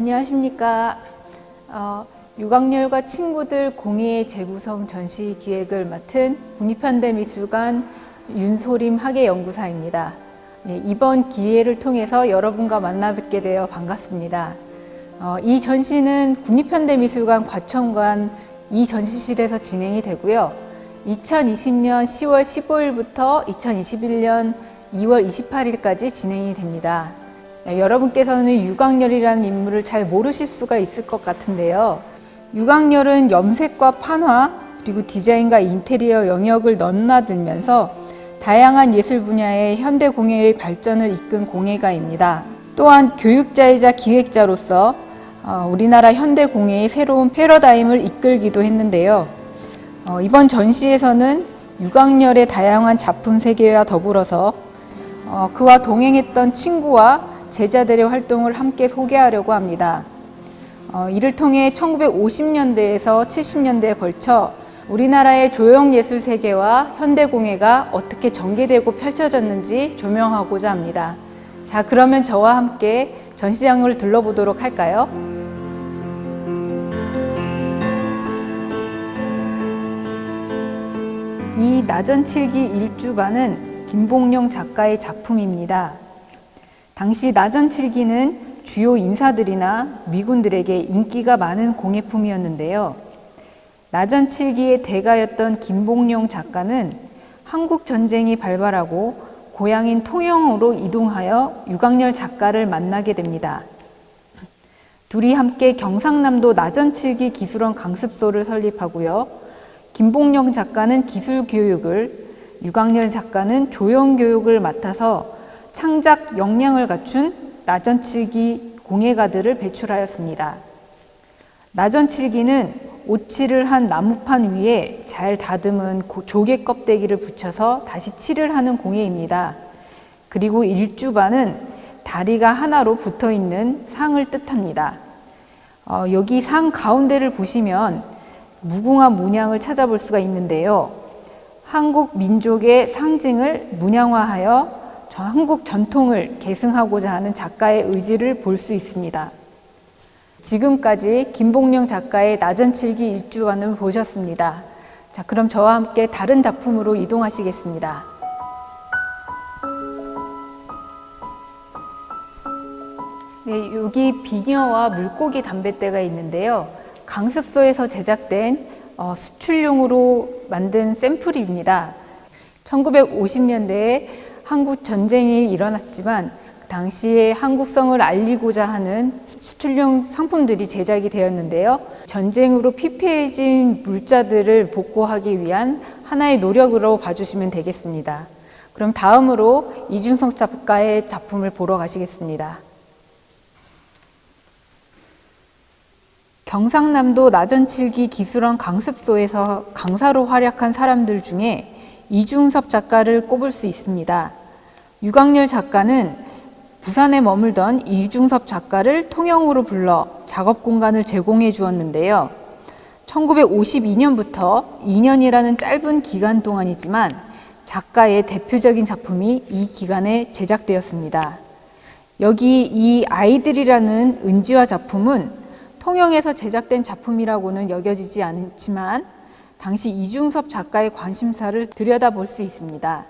안녕하십니까. 어, 유광열과 친구들 공예 재구성 전시 기획을 맡은 국립현대미술관 윤소림 학예연구사입니다. 예, 이번 기회를 통해서 여러분과 만나 뵙게 되어 반갑습니다. 어, 이 전시는 국립현대미술관 과천관 이 전시실에서 진행이 되고요. 2020년 10월 15일부터 2021년 2월 28일까지 진행이 됩니다. 네, 여러분께서는 유광열이라는 인물을 잘 모르실 수가 있을 것 같은데요. 유광열은 염색과 판화, 그리고 디자인과 인테리어 영역을 넘나들면서 다양한 예술 분야의 현대 공예의 발전을 이끈 공예가입니다. 또한 교육자이자 기획자로서 어, 우리나라 현대 공예의 새로운 패러다임을 이끌기도 했는데요. 어, 이번 전시에서는 유광열의 다양한 작품 세계와 더불어서 어, 그와 동행했던 친구와 제자들의 활동을 함께 소개하려고 합니다. 어, 이를 통해 1950년대에서 70년대에 걸쳐 우리나라의 조형 예술 세계와 현대 공예가 어떻게 전개되고 펼쳐졌는지 조명하고자 합니다. 자, 그러면 저와 함께 전시장을 둘러보도록 할까요? 이 나전칠기 일주반은 김봉룡 작가의 작품입니다. 당시 나전 칠기는 주요 인사들이나 미군들에게 인기가 많은 공예품이었는데요. 나전 칠기의 대가였던 김봉룡 작가는 한국 전쟁이 발발하고 고향인 통영으로 이동하여 유광열 작가를 만나게 됩니다. 둘이 함께 경상남도 나전칠기 기술원 강습소를 설립하고요. 김봉룡 작가는 기술 교육을, 유광열 작가는 조형 교육을 맡아서 창작 역량을 갖춘 나전칠기 공예가들을 배출하였습니다. 나전칠기는 오칠을 한 나무판 위에 잘 다듬은 조개 껍데기를 붙여서 다시 칠을 하는 공예입니다. 그리고 일주반은 다리가 하나로 붙어 있는 상을 뜻합니다. 어, 여기 상 가운데를 보시면 무궁화 문양을 찾아볼 수가 있는데요. 한국 민족의 상징을 문양화하여 한국 전통을 계승하고자 하는 작가의 의지를 볼 수 있습니다. 지금까지 김봉령 작가의 나전칠기 일주관을 보셨습니다. 자, 그럼 저와 함께 다른 작품으로 이동하시겠습니다. 네, 여기 비녀와 물고기 담뱃대가 있는데요. 강습소에서 제작된 어, 수출용으로 만든 샘플입니다. 1950년대에 한국 전쟁이 일어났지만 당시에 한국성을 알리고자 하는 수출용 상품들이 제작이 되었는데요. 전쟁으로 피폐해진 물자들을 복구하기 위한 하나의 노력으로 봐주시면 되겠습니다. 그럼 다음으로 이중성 작가의 작품을 보러 가시겠습니다. 경상남도 나전칠기 기술원 강습소에서 강사로 활약한 사람들 중에 이중섭 작가를 꼽을 수 있습니다. 유광열 작가는 부산에 머물던 이중섭 작가를 통영으로 불러 작업 공간을 제공해 주었는데요. 1952년부터 2년이라는 짧은 기간 동안이지만 작가의 대표적인 작품이 이 기간에 제작되었습니다. 여기 이 아이들이라는 은지화 작품은 통영에서 제작된 작품이라고는 여겨지지 않지만 당시 이중섭 작가의 관심사를 들여다볼 수 있습니다.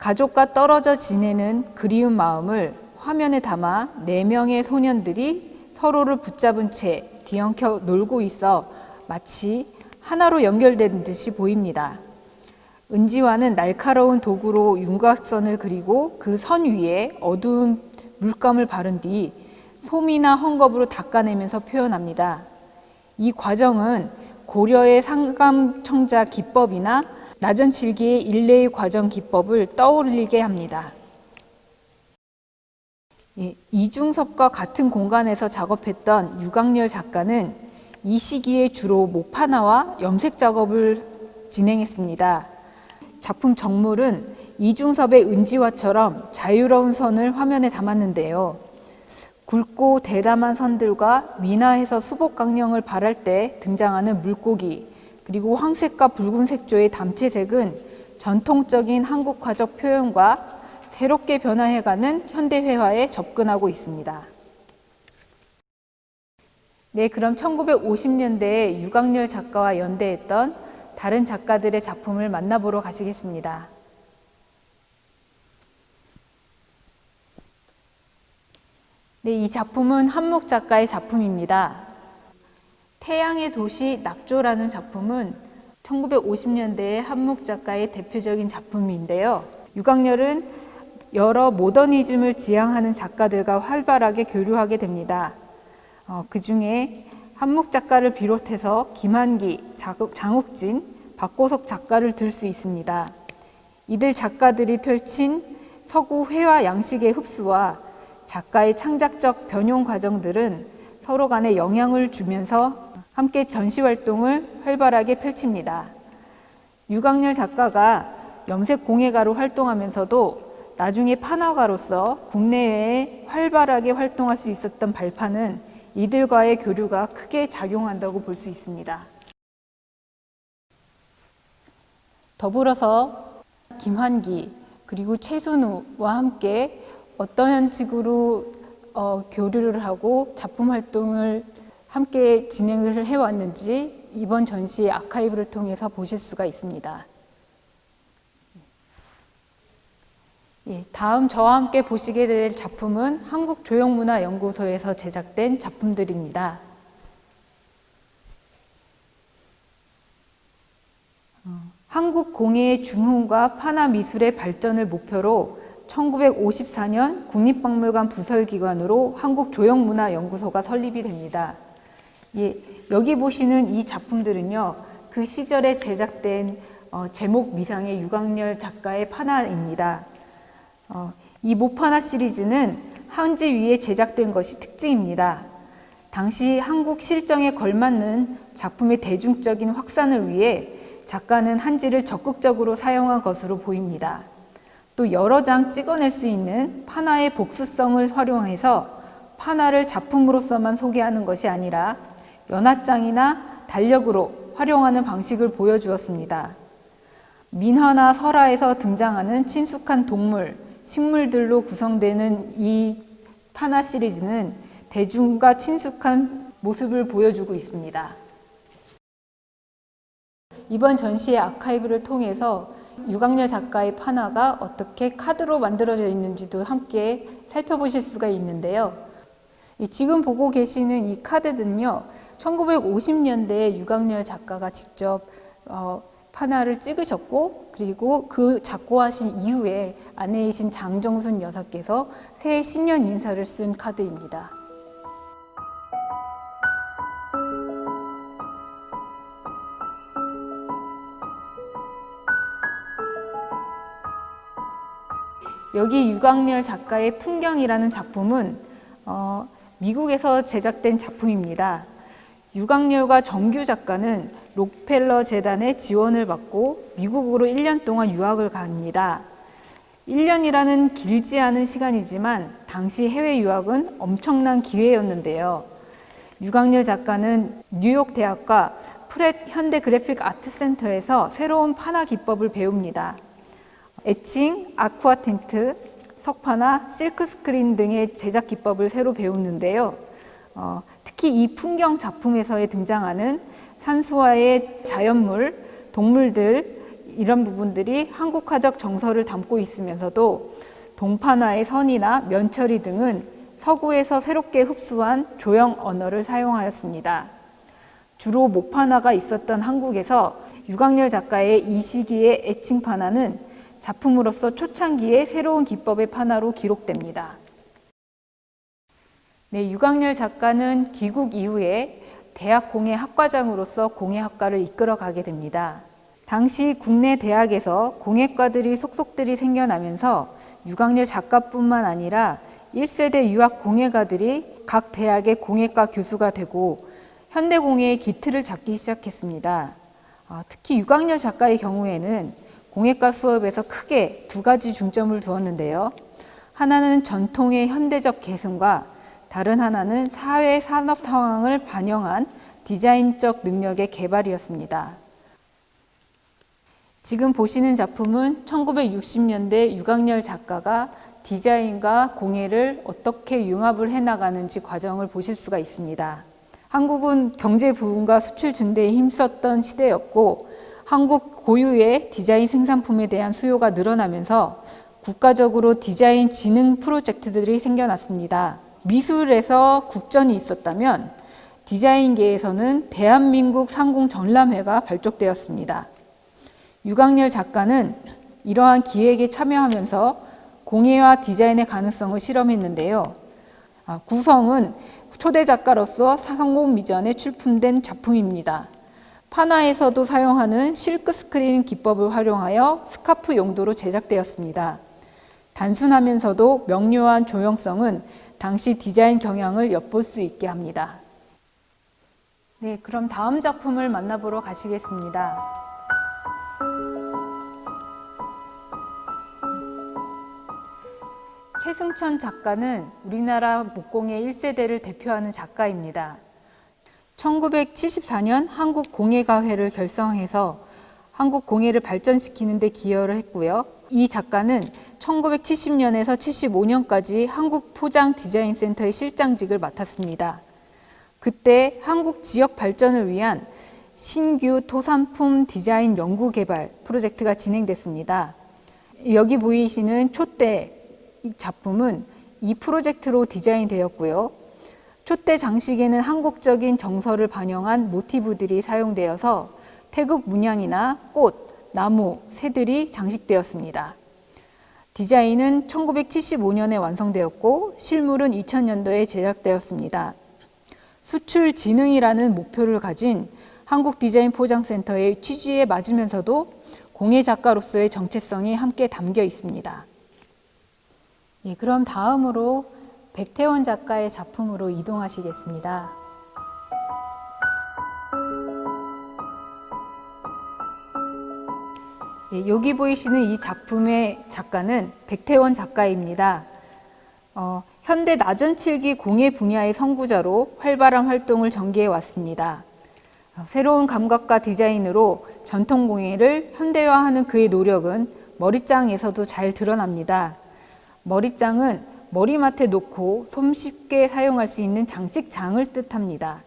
가족과 떨어져 지내는 그리운 마음을 화면에 담아 네 명의 소년들이 서로를 붙잡은 채 뒤엉켜 놀고 있어 마치 하나로 연결된 듯이 보입니다. 은지화는 날카로운 도구로 윤곽선을 그리고 그 선 위에 어두운 물감을 바른 뒤 솜이나 헝겊으로 닦아내면서 표현합니다. 이 과정은 고려의 상감청자 기법이나 나전칠기의 일레의 과정 기법을 떠올리게 합니다. 예, 이중섭과 같은 공간에서 작업했던 유광열 작가는 이 시기에 주로 목판화와 염색 작업을 진행했습니다. 작품 정물은 이중섭의 은지화처럼 자유로운 선을 화면에 담았는데요. 굵고 대담한 선들과 미나에서 수복 강령을 발할 때 등장하는 물고기, 그리고 황색과 붉은 색조의 담채색은 전통적인 한국 화적 표현과 새롭게 변화해가는 현대 회화에 접근하고 있습니다. 네, 그럼 1950년대에 유광열 작가와 연대했던 다른 작가들의 작품을 만나보러 가시겠습니다. 네, 이 작품은 한묵 작가의 작품입니다. 태양의 도시 낙조라는 작품은 1950년대의 한묵 작가의 대표적인 작품인데요. 유광열은 여러 모더니즘을 지향하는 작가들과 활발하게 교류하게 됩니다. 어, 그 중에 한묵 작가를 비롯해서 김한기, 장욱진, 박고석 작가를 들 수 있습니다. 이들 작가들이 펼친 서구 회화 양식의 흡수와 작가의 창작적 변용 과정들은 서로 간에 영향을 주면서 함께 전시 활동을 활발하게 펼칩니다. 유광열 작가가 염색 공예가로 활동하면서도 나중에 판화가로서 국내외에 활발하게 활동할 수 있었던 발판은 이들과의 교류가 크게 작용한다고 볼 수 있습니다. 더불어서 김환기 그리고 최순우와 함께 어떤 식으로 어, 교류를 하고 작품 활동을 함께 진행을 해왔는지 이번 전시의 아카이브를 통해서 보실 수가 있습니다. 예, 다음 저와 함께 보시게 될 작품은 한국조형문화연구소에서 제작된 작품들입니다. 어, 한국 공예의 중흥과 판화 미술의 발전을 목표로 1954년 국립박물관 부설기관으로 한국조형문화연구소가 설립이 됩니다. 예, 여기 보시는 이 작품들은요, 그 시절에 제작된 어, 제목 미상의 유광열 작가의 판화입니다. 어, 이 모파나 시리즈는 한지 위에 제작된 것이 특징입니다. 당시 한국 실정에 걸맞는 작품의 대중적인 확산을 위해 작가는 한지를 적극적으로 사용한 것으로 보입니다. 또 여러 장 찍어낼 수 있는 판화의 복수성을 활용해서 판화를 작품으로서만 소개하는 것이 아니라 연합장이나 달력으로 활용하는 방식을 보여주었습니다. 민화나 설화에서 등장하는 친숙한 동물, 식물들로 구성되는 이 판화 시리즈는 대중과 친숙한 모습을 보여주고 있습니다. 이번 전시의 아카이브를 통해서 유광열 작가의 판화가 어떻게 카드로 만들어져 있는지도 함께 살펴보실 수가 있는데요. 이 지금 보고 계시는 이 카드는요, 1950년대에 유광열 작가가 직접 어, 판화를 찍으셨고, 그리고 그 작고하신 이후에 아내이신 장정순 여사께서 새해 신년 인사를 쓴 카드입니다. 여기 유광열 작가의 풍경이라는 작품은 어, 미국에서 제작된 작품입니다. 유광열과 정규 작가는 록펠러 재단의 지원을 받고 미국으로 1년 동안 유학을 갑니다. 1년이라는 길지 않은 시간이지만 당시 해외 유학은 엄청난 기회였는데요. 유광열 작가는 뉴욕 대학과 프렛 현대 그래픽 아트 센터에서 새로운 판화 기법을 배웁니다. 애칭, 아쿠아 틴트, 석판화, 실크 스크린 등의 제작 기법을 새로 배우는데요. 어, 특히 이 풍경 작품에서의 등장하는 산수화의 자연물, 동물들 이런 부분들이 한국화적 정서를 담고 있으면서도 동판화의 선이나 면처리 등은 서구에서 새롭게 흡수한 조형 언어를 사용하였습니다. 주로 목판화가 있었던 한국에서 유광열 작가의 이 시기의 애칭판화는 작품으로서 초창기의 새로운 기법의 판화로 기록됩니다. 네, 유광열 작가는 귀국 이후에 대학 공예 학과장으로서 공예학과를 이끌어 가게 됩니다. 당시 국내 대학에서 공예과들이 속속들이 생겨나면서 유광열 작가뿐만 아니라 1세대 유학 공예가들이 각 대학의 공예과 교수가 되고 현대 공예의 기틀을 잡기 시작했습니다. 아, 특히 유광열 작가의 경우에는 공예과 수업에서 크게 두 가지 중점을 두었는데요. 하나는 전통의 현대적 계승과 다른 하나는 사회 산업 상황을 반영한 디자인적 능력의 개발이었습니다. 지금 보시는 작품은 1960년대 유광열 작가가 디자인과 공예를 어떻게 융합을 해 나가는지 과정을 보실 수가 있습니다. 한국은 경제 부흥과 수출 증대에 힘썼던 시대였고 한국 고유의 디자인 생산품에 대한 수요가 늘어나면서 국가적으로 디자인 지능 프로젝트들이 생겨났습니다. 미술에서 국전이 있었다면 디자인계에서는 대한민국 상공 전람회가 발족되었습니다. 유강렬 작가는 이러한 기획에 참여하면서 공예와 디자인의 가능성을 실험했는데요. 아, 구성은 초대 작가로서 성공 미전에 출품된 작품입니다. 파나에서도 사용하는 실크 스크린 기법을 활용하여 스카프 용도로 제작되었습니다. 단순하면서도 명료한 조형성은 당시 디자인 경향을 엿볼 수 있게 합니다. 네, 그럼 다음 작품을 만나보러 가시겠습니다. 최승천 작가는 우리나라 목공의 1세대를 대표하는 작가입니다. 1974년 한국공예가회를 결성해서 한국 공예를 발전시키는 데 기여를 했고요. 이 작가는 1970년에서 75년까지 한국 포장 디자인 센터의 실장직을 맡았습니다. 그때 한국 지역 발전을 위한 신규 토산품 디자인 연구 개발 프로젝트가 진행됐습니다. 여기 보이시는 촛대 이 작품은 이 프로젝트로 디자인되었고요. 촛대 장식에는 한국적인 정서를 반영한 모티브들이 사용되어서 태국 문양이나 꽃, 나무, 새들이 장식되었습니다. 디자인은 1975년에 완성되었고 실물은 2000년도에 제작되었습니다. 수출 진흥이라는 목표를 가진 한국 디자인 포장센터의 취지에 맞으면서도 공예 작가로서의 정체성이 함께 담겨 있습니다. 예, 그럼 다음으로 백태원 작가의 작품으로 이동하시겠습니다. 예, 여기 보이시는 이 작품의 작가는 백태원 작가입니다. 어, 현대 나전칠기 공예 분야의 선구자로 활발한 활동을 전개해 왔습니다. 어, 새로운 감각과 디자인으로 전통 공예를 현대화하는 그의 노력은 머리장에서도 잘 드러납니다. 머리장은 머리맡에 놓고 손쉽게 사용할 수 있는 장식장을 뜻합니다.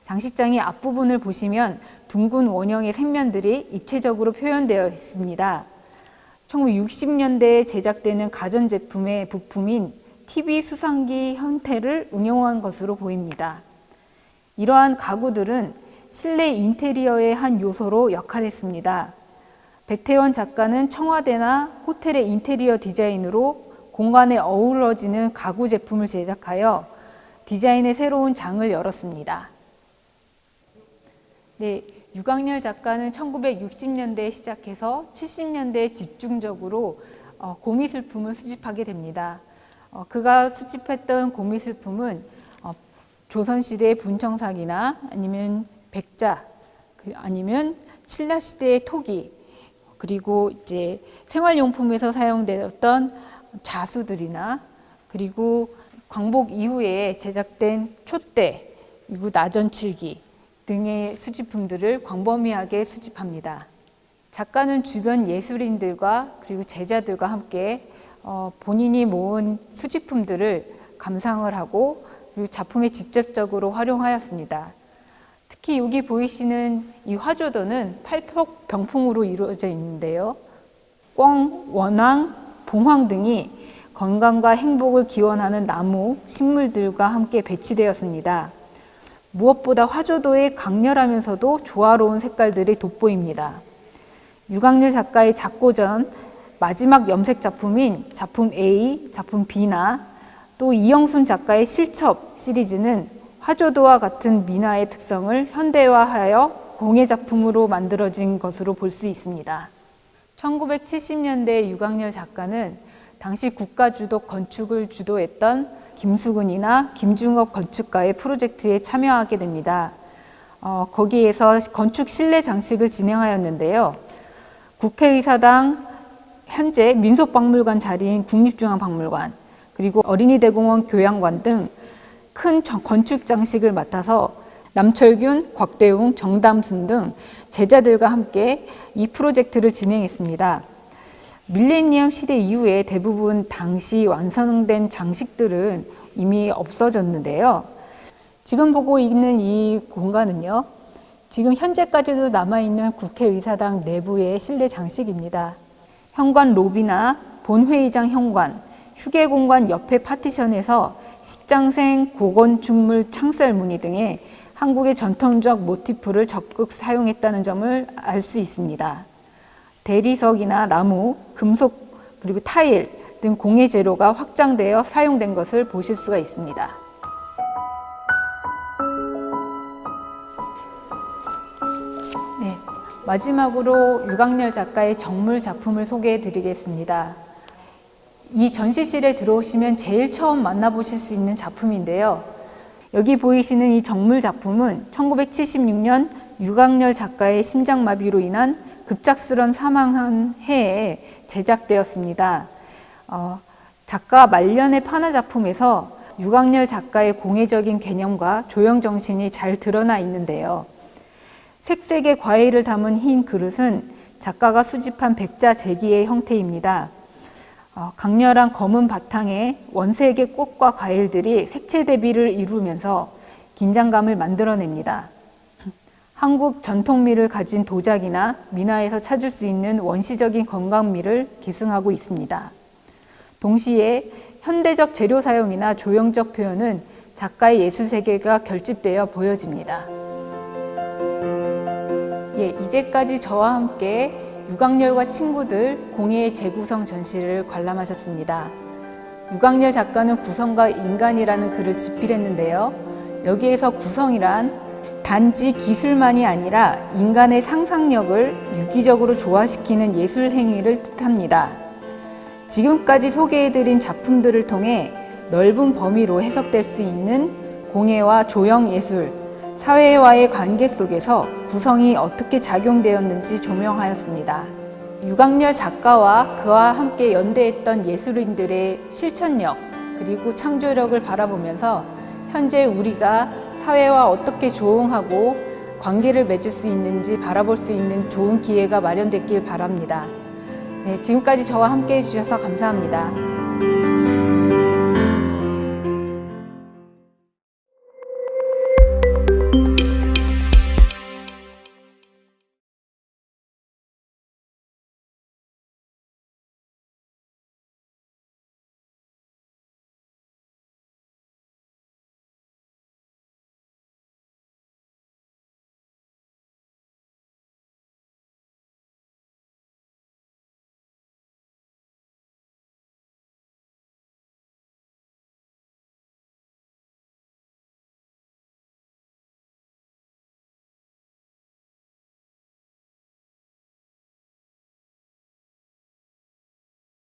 장식장의 앞부분을 보시면 둥근 원형의 색면들이 입체적으로 표현되어 있습니다. 1960년대에 제작되는 가전제품의 부품인 TV 수상기 형태를 응용한 것으로 보입니다. 이러한 가구들은 실내 인테리어의 한 요소로 역할했습니다. 백태원 작가는 청와대나 호텔의 인테리어 디자인으로 공간에 어우러지는 가구 제품을 제작하여 디자인의 새로운 장을 열었습니다. 네, 유강렬 작가는 1960년대에 시작해서 70년대에 집중적으로 어, 고미술품을 수집하게 됩니다. 어, 그가 수집했던 고미술품은 어, 조선시대의 분청삭이나 아니면 백자, 그 아니면 신라시대의 토기, 그리고 이제 생활용품에서 사용되었던 자수들이나 그리고 광복 이후에 제작된 촛대, 그리고 나전칠기 등의 수집품들을 광범위하게 수집합니다. 작가는 주변 예술인들과 그리고 제자들과 함께 어, 본인이 모은 수집품들을 감상을 하고 그리고 작품에 직접적으로 활용하였습니다. 특히 여기 보이시는 이 화조도는 팔폭 병풍으로 이루어져 있는데요. 꽝, 원앙, 봉황 등이 건강과 행복을 기원하는 나무, 식물들과 함께 배치되었습니다. 무엇보다 화조도의 강렬하면서도 조화로운 색깔들이 돋보입니다. 유강렬 작가의 작고전 마지막 염색 작품인 작품 A, 작품 B나 또 이영순 작가의 실첩 시리즈는 화조도와 같은 민화의 특성을 현대화하여 공예 작품으로 만들어진 것으로 볼 수 있습니다. 1970년대 유강렬 작가는 당시 국가주도 건축을 주도했던 김수근이나 김중업 건축가의 프로젝트에 참여하게 됩니다. 어, 거기에서 건축 실내 장식을 진행하였는데요. 국회의사당 현재 민속박물관 자리인 국립중앙박물관 그리고 어린이대공원 교양관 등 큰 건축 장식을 맡아서 남철균, 곽대웅, 정담순 등 제자들과 함께 이 프로젝트를 진행했습니다. 밀레니엄 시대 이후에 대부분 당시 완성된 장식들은 이미 없어졌는데요. 지금 보고 있는 이 공간은요. 지금 현재까지도 남아있는 국회의사당 내부의 실내 장식입니다. 현관 로비나 본회의장 현관, 휴게 공간 옆에 파티션에서 십장생 고건축물 창살 무늬 등의 한국의 전통적 모티프를 적극 사용했다는 점을 알 수 있습니다. 대리석이나 나무, 금속, 그리고 타일 등 공예 재료가 확장되어 사용된 것을 보실 수가 있습니다. 네, 마지막으로 유광열 작가의 정물 작품을 소개해 드리겠습니다. 이 전시실에 들어오시면 제일 처음 만나보실 수 있는 작품인데요. 여기 보이시는 이 정물 작품은 1976년 유광열 작가의 심장마비로 인한 급작스런 사망한 해에 제작되었습니다. 어, 작가 말년의 판화 작품에서 유광열 작가의 공예적인 개념과 조형 정신이 잘 드러나 있는데요. 색색의 과일을 담은 흰 그릇은 작가가 수집한 백자 제기의 형태입니다. 어, 강렬한 검은 바탕에 원색의 꽃과 과일들이 색채 대비를 이루면서 긴장감을 만들어냅니다. 한국 전통미를 가진 도자기나 민화에서 찾을 수 있는 원시적인 건강미를 계승하고 있습니다. 동시에 현대적 재료 사용이나 조형적 표현은 작가의 예술 세계가 결집되어 보여집니다. 예, 이제까지 저와 함께 유광열과 친구들 공예의 재구성 전시를 관람하셨습니다. 유광열 작가는 구성과 인간이라는 글을 집필했는데요. 여기에서 구성이란 단지 기술만이 아니라 인간의 상상력을 유기적으로 조화시키는 예술 행위를 뜻합니다. 지금까지 소개해드린 작품들을 통해 넓은 범위로 해석될 수 있는 공예와 조형 예술, 사회와의 관계 속에서 구성이 어떻게 작용되었는지 조명하였습니다. 유광열 작가와 그와 함께 연대했던 예술인들의 실천력 그리고 창조력을 바라보면서 현재 우리가 사회와 어떻게 조응하고 관계를 맺을 수 있는지 바라볼 수 있는 좋은 기회가 마련됐길 바랍니다. 네, 지금까지 저와 함께 해주셔서 감사합니다.